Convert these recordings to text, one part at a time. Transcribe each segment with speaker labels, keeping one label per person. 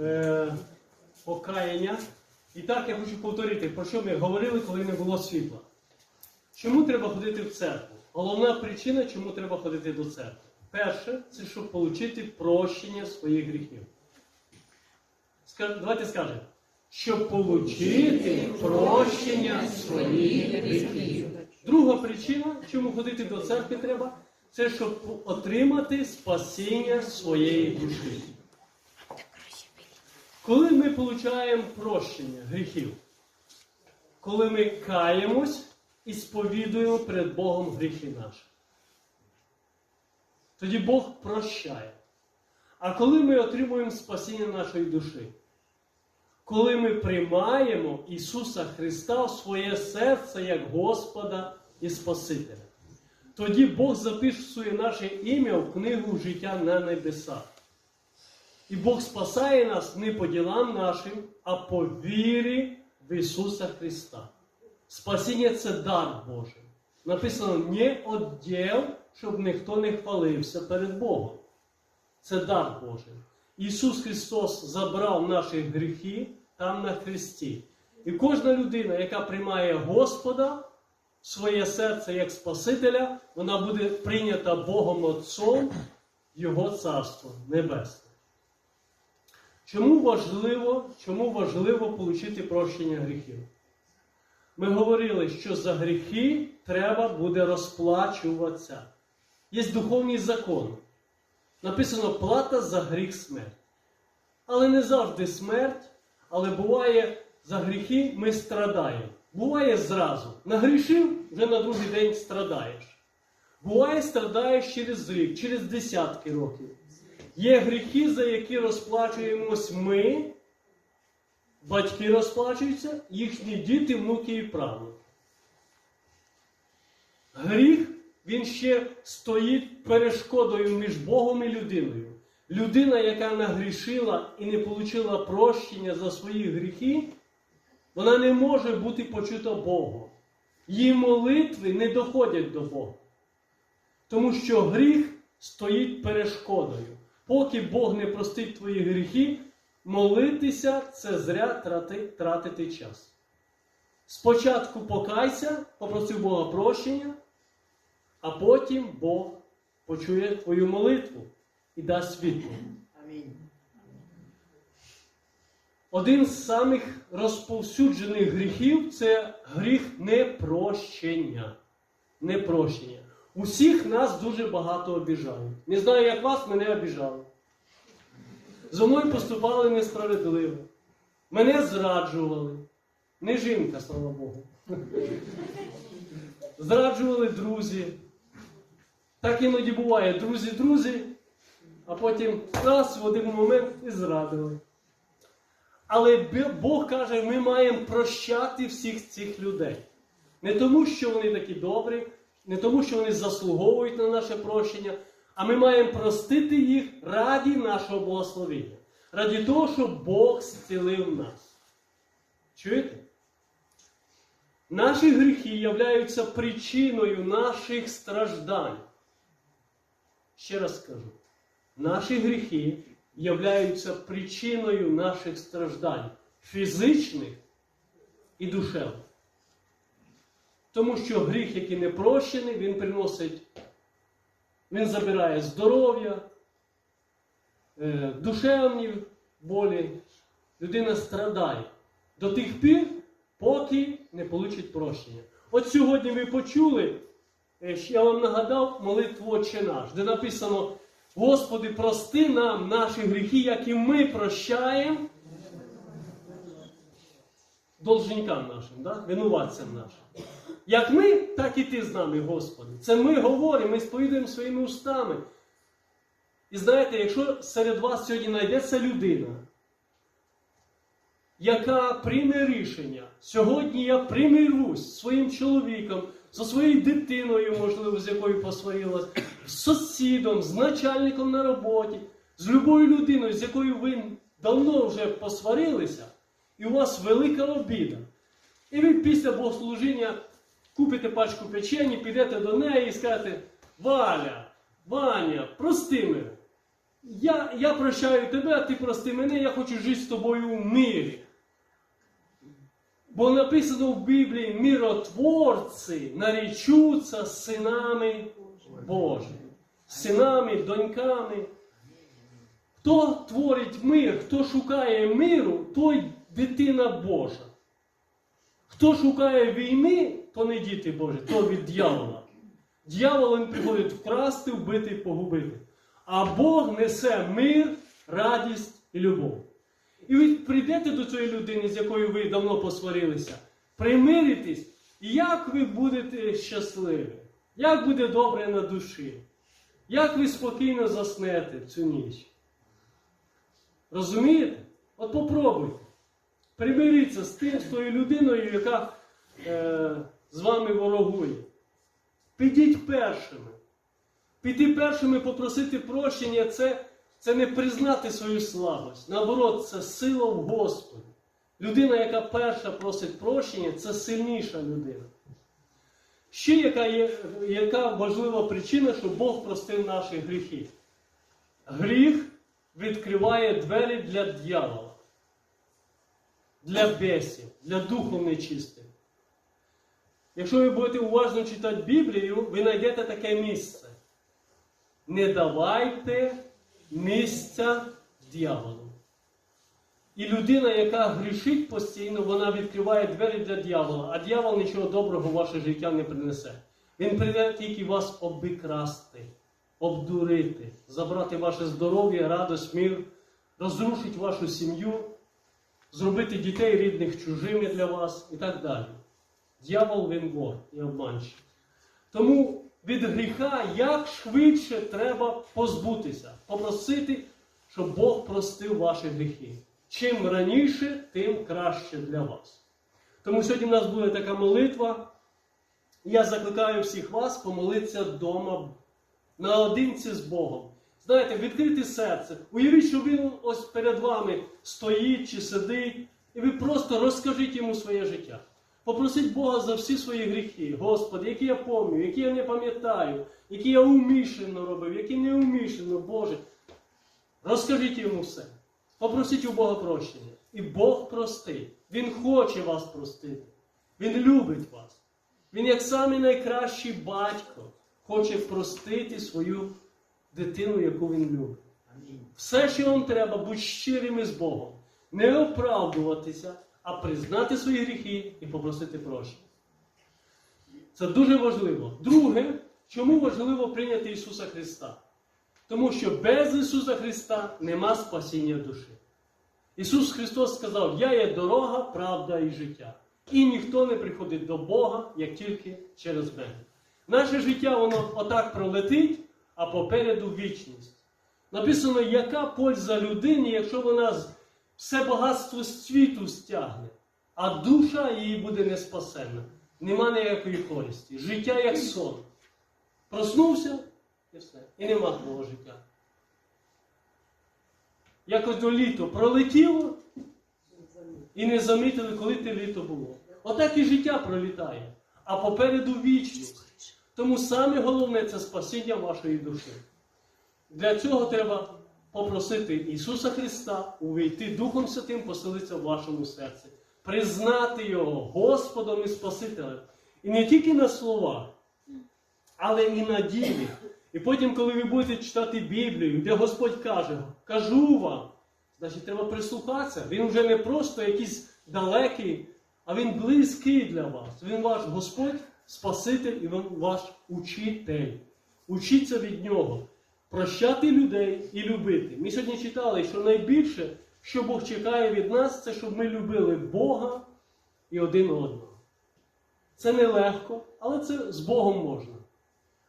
Speaker 1: е, покаяння. І так я хочу повторити, про що ми говорили, коли не було світла. Чому треба ходити в церкву? Головна причина, чому треба ходити до церкви. Перше, це щоб отримати прощення своїх гріхів. Давайте скажемо, щоб отримати прощення своїх гріхів. Друга причина, чому ходити до церкви треба, це щоб отримати спасіння своєї душі. Коли ми отримуємо прощення гріхів, коли ми каємось і сповідуємо перед Богом гріхи наші, тоді Бог прощає. А коли ми отримуємо спасіння нашої душі, коли ми приймаємо Ісуса Христа в своє серце як Господа і Спасителя, тоді Бог записує наше ім'я в книгу життя на небесах. І Бог спасає нас не по ділам нашим, а по вірі в Ісуса Христа. Спасіння це дар Божий. Написано не одділ, щоб ніхто не хвалився перед Богом. Це дар Божий. Ісус Христос забрав наші гріхи там на Христі. І кожна людина, яка приймає Господа в своє серце як Спасителя, вона буде прийнята Богом Отцом Його Царство Небесне. Чому важливо, чому важливо отримати прощення гріхів? Ми говорили, що за гріхи треба буде розплачуватися. Є духовний закон. Написано плата за гріх смерть. Але не завжди смерть, але буває за гріхи ми страдаємо. Буває зразу. Нагрішив, вже на другий день страдаєш. Буває, страдаєш через рік, через десятки років. Є гріхи, за які розплачуємось ми, батьки розплачуються, їхні діти, внуки і правнуки. Гріх, він ще стоїть перешкодою між Богом і людиною. Людина, яка нагрішила і не отримала прощення за свої гріхи, вона не може бути почута Богом. Її молитви не доходять до Бога. Тому що гріх стоїть перешкодою. Поки Бог не простить твої гріхи, молитися це зря трати, тратити час. Спочатку покайся, попроси Бога прощення, а потім Бог почує твою молитву і дасть світло.
Speaker 2: Амінь.
Speaker 1: Один з самих розповсюджених гріхів це гріх непрощення. Непрощення. Усіх нас дуже багато обіжають. Не знаю, як вас, мене обіжали. Зо мною поступали несправедливо. Мене зраджували. Не жінка, слава Богу. Зраджували друзі. Так іноді буває, друзі-друзі, а потім раз в один момент і зрадили. Але Бог каже, ми маємо прощати всіх цих людей. Не тому, що вони такі добрі, не тому, що вони заслуговують на наше прощення, а ми маємо простити їх раді нашого благословення. Раді того, щоб Бог зцілив нас. Чуєте? Наші гріхи являються причиною наших страждань. Ще раз скажу. Наші гріхи являються причиною наших страждань фізичних і душевних. Тому що гріх, який не прощений, він приносить, він забирає здоров'я, е, душевні болі. Людина страдає до тих пір, поки не получить прощення. От сьогодні ви почули, е, я вам нагадав молитву Отче наш, де написано: Господи, прости нам наші гріхи, як і ми прощаємо должникам нашим, да? винуватцям нашим. Як ми, так і ти з нами, Господи. Це ми говоримо, ми сповідуємо своїми устами. І знаєте, якщо серед вас сьогодні знайдеться людина, яка прийме рішення, сьогодні я примирюсь зі своїм чоловіком, зі своєю дитиною, можливо, з якою посварилась, з сусідом, з начальником на роботі, з любою людиною, з якою ви давно вже посварилися, і у вас велика обіда. І ви після богослужіння купите пачку печені, підете до неї і скажете, Валя, Ваня, прости мене. я, я прощаю тебе, а ти прости мене, я хочу жити з тобою в мирі. Бо написано в Біблії, миротворці нарічуться синами Божими, синами, доньками. Хто творить мир, хто шукає миру, той дитина Божа. Хто шукає війни, то не діти Божі, то від дьявола. Дьявол він приходить вкрасти, вбити і погубити. А Бог несе мир, радість і любов. І ви прийдете до цієї людини, з якою ви давно посварилися, примиритесь, і як ви будете щасливі, як буде добре на душі, як ви спокійно заснете цю ніч. Розумієте? От попробуйте. Примиріться з тим, з тою людиною, яка е, з вами ворогує. Підіть першими. Піти першими попросити прощення це, це не признати свою слабость. Наоборот, це сила в Господі. Людина, яка перша просить прощення, це сильніша людина. Ще яка є яка важлива причина, що Бог простив наші гріхи. Гріх відкриває двері для дьявола, для бесів, для духов нечистих. Якщо ви будете уважно читати Біблію, ви знайдете таке місце. Не давайте місця дьяволу. І людина, яка грішить постійно, вона відкриває двері для дьявола, а дьявол нічого доброго в ваше життя не принесе. Він прийде тільки вас обікрасти, обдурити, забрати ваше здоров'я, радость, мир, розрушить вашу сім'ю, зробити дітей рідних чужими для вас і так далі. Дьявол він вор і обманщик. Тому від гріха як швидше треба позбутися, попросити, щоб Бог простив ваші гріхи. Чим раніше, тим краще для вас. Тому сьогодні в нас буде така молитва. Я закликаю всіх вас помолитися вдома наодинці з Богом. Знаєте, відкрити серце. Уявіть, що він ось перед вами стоїть чи сидить, і ви просто розкажіть йому своє життя. Попросіть Бога за всі свої гріхи, Господи, які я пам'ятаю, які я не пам'ятаю, які я умішлено робив, які не умішлено, Боже. Розкажіть йому все. Попросіть у Бога прощення. І Бог простить. Він хоче вас простити. Він любить вас. Він, як самий найкращий батько, хоче простити свою дитину, яку він любить. Все, що вам треба, будь щирими з Богом. Не оправдуватися, а признати свої гріхи і попросити прощення. Це дуже важливо. Друге, чому важливо прийняти Ісуса Христа? Тому що без Ісуса Христа нема спасіння душі. Ісус Христос сказав: Я є дорога, правда і життя. І ніхто не приходить до Бога, як тільки через мене. Наше життя, воно отак пролетить, а попереду вічність. Написано, яка польза людині, якщо вона все багатство світу стягне, а душа її буде не спасена. Нема ніякої користі. Життя як сон. Проснувся і все. І нема твого життя. Як одно літо пролетіло і не замітили, коли те літо було. Отак і життя пролітає, а попереду вічність. Тому саме головне це спасіння вашої душі. Для цього треба попросити Ісуса Христа увійти Духом Святим, поселитися в вашому серці, признати Його Господом і Спасителем. І не тільки на словах, але і на ділі. І потім, коли ви будете читати Біблію, де Господь каже, кажу вам, значить треба прислухатися. Він вже не просто якийсь далекий, а він близький для вас. Він ваш Господь, Спаситель і ваш учитель. Учіться від нього. Прощати людей і любити. Ми сьогодні читали, що найбільше, що Бог чекає від нас, це щоб ми любили Бога і один одного. Це нелегко, але це з Богом можна.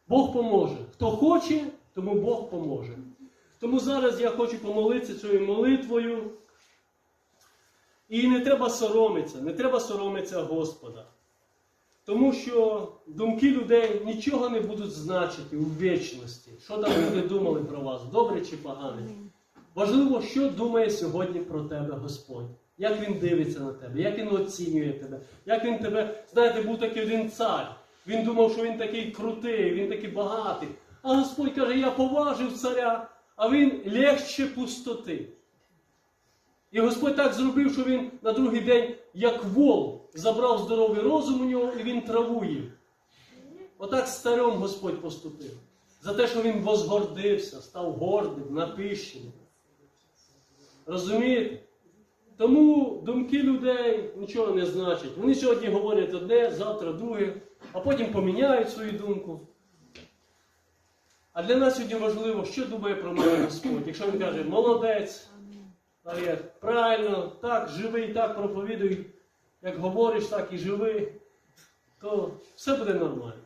Speaker 1: Бог поможе. Хто хоче, тому Бог поможе. Тому зараз я хочу помолитися цією молитвою. І не треба соромитися, не треба соромитися Господа. Тому що думки людей нічого не будуть значити у вічності. Що там люди думали про вас, добре чи погане. Важливо, що думає сьогодні про тебе Господь. Як він дивиться на тебе, як він оцінює тебе, як він тебе, знаєте, був такий один цар. Він думав, що він такий крутий, він такий багатий. А Господь каже, я поважив царя, а він легче пустоти. І Господь так зробив, що він на другий день, як вол, забрав здоровий розум у нього і він траву їв. Отак старим Господь поступив. За те, що він возгордився, став гордим, напищеним. Розумієте? Тому думки людей нічого не значать. Вони сьогодні говорять одне, завтра друге, а потім поміняють свою думку. А для нас сьогодні важливо, що думає про мене Господь. Якщо він каже, молодець, правильно, так, живи і так проповідуй, як говориш, так і живи, то все буде нормально.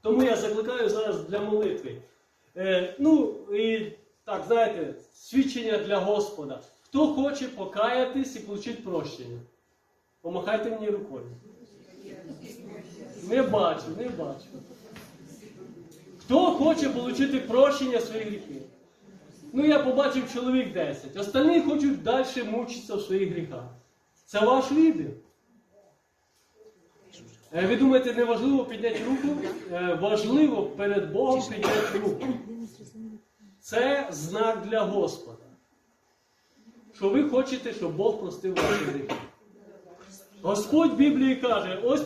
Speaker 1: Тому я закликаю зараз для молитви. Е, ну і так, знаєте, свідчення для Господа. Хто хоче покаятись і отримати прощення? Помахайте мені рукою. Не бачу, не бачу. Хто хоче отримати прощення своїх гріхів? Ну, я побачив чоловік 10. Остальні хочуть далі мучитися в своїх гріхах. Це ваш вибір. Е, Ви думаєте, не важливо підняти руку? Е, Важливо перед Богом підняти руку. Це знак для Господа. Що ви хочете, щоб Бог простив ваші гріхи. Господь в Біблії каже, ось